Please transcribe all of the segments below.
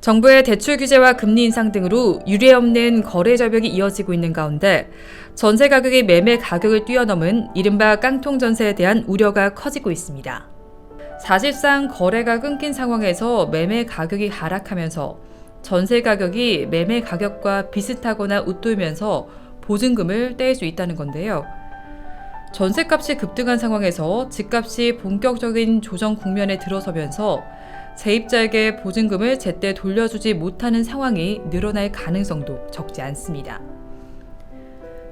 정부의 대출 규제와 금리 인상 등으로 유례 없는 거래 절벽이 이어지고 있는 가운데 전세 가격이 매매 가격을 뛰어넘은 이른바 깡통 전세에 대한 우려가 커지고 있습니다. 사실상 거래가 끊긴 상황에서 매매 가격이 하락하면서 전세 가격이 매매 가격과 비슷하거나 웃돌면서 보증금을 떼일 수 있다는 건데요. 전세값이 급등한 상황에서 집값이 본격적인 조정 국면에 들어서면서 세입자에게 보증금을 제때 돌려주지 못하는 상황이 늘어날 가능성도 적지 않습니다.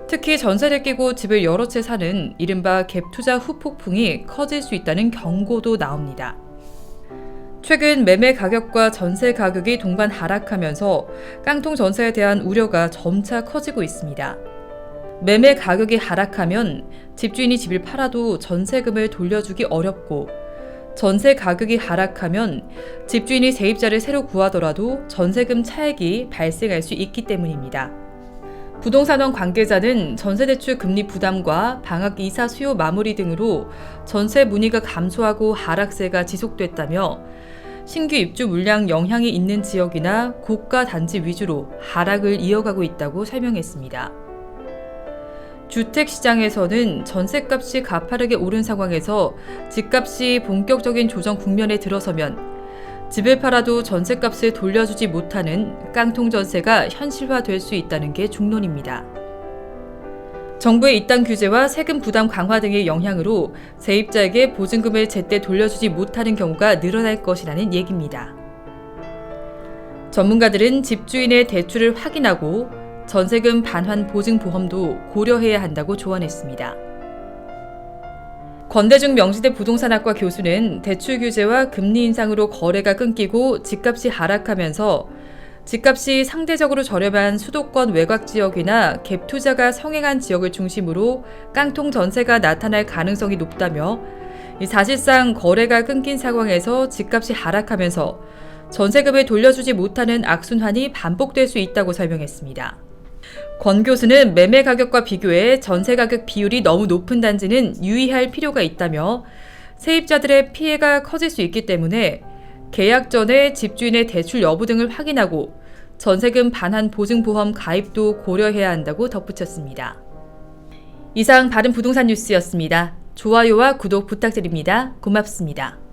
특히 전세를 끼고 집을 여러 채 사는 이른바 갭 투자 후폭풍이 커질 수 있다는 경고도 나옵니다. 최근 매매 가격과 전세 가격이 동반 하락하면서 깡통 전세에 대한 우려가 점차 커지고 있습니다. 매매 가격이 하락하면 집주인이 집을 팔아도 전세금을 돌려주기 어렵고 전세 가격이 하락하면 집주인이 세입자를 새로 구하더라도 전세금 차액이 발생할 수 있기 때문입니다. 부동산원 관계자는 전세대출 금리 부담과 방학 이사 수요 마무리 등으로 전세 문의가 감소하고 하락세가 지속됐다며 신규 입주 물량 영향이 있는 지역이나 고가 단지 위주로 하락을 이어가고 있다고 설명했습니다. 주택 시장에서는 전세값이 가파르게 오른 상황에서 집값이 본격적인 조정 국면에 들어서면 집을 팔아도 전세값을 돌려주지 못하는 깡통 전세가 현실화될 수 있다는 게 중론입니다. 정부의 이땅 규제와 세금 부담 강화 등의 영향으로 세입자에게 보증금을 제때 돌려주지 못하는 경우가 늘어날 것이라는 얘기입니다. 전문가들은 집주인의 대출을 확인하고 전세금 반환 보증 보험도 고려해야 한다고 조언했습니다. 권대중 명지대 부동산학과 교수는 대출 규제와 금리 인상으로 거래가 끊기고 집값이 하락하면서 집값이 상대적으로 저렴한 수도권 외곽 지역이나 갭 투자가 성행한 지역을 중심으로 깡통 전세가 나타날 가능성이 높다며 사실상 거래가 끊긴 상황에서 집값이 하락하면서 전세금을 돌려주지 못하는 악순환이 반복될 수 있다고 설명했습니다. 권 교수는 매매 가격과 비교해 전세 가격 비율이 너무 높은 단지는 유의할 필요가 있다며 세입자들의 피해가 커질 수 있기 때문에 계약 전에 집주인의 대출 여부 등을 확인하고 전세금 반환 보증보험 가입도 고려해야 한다고 덧붙였습니다. 이상 바른 부동산 뉴스였습니다. 좋아요와 구독 부탁드립니다. 고맙습니다.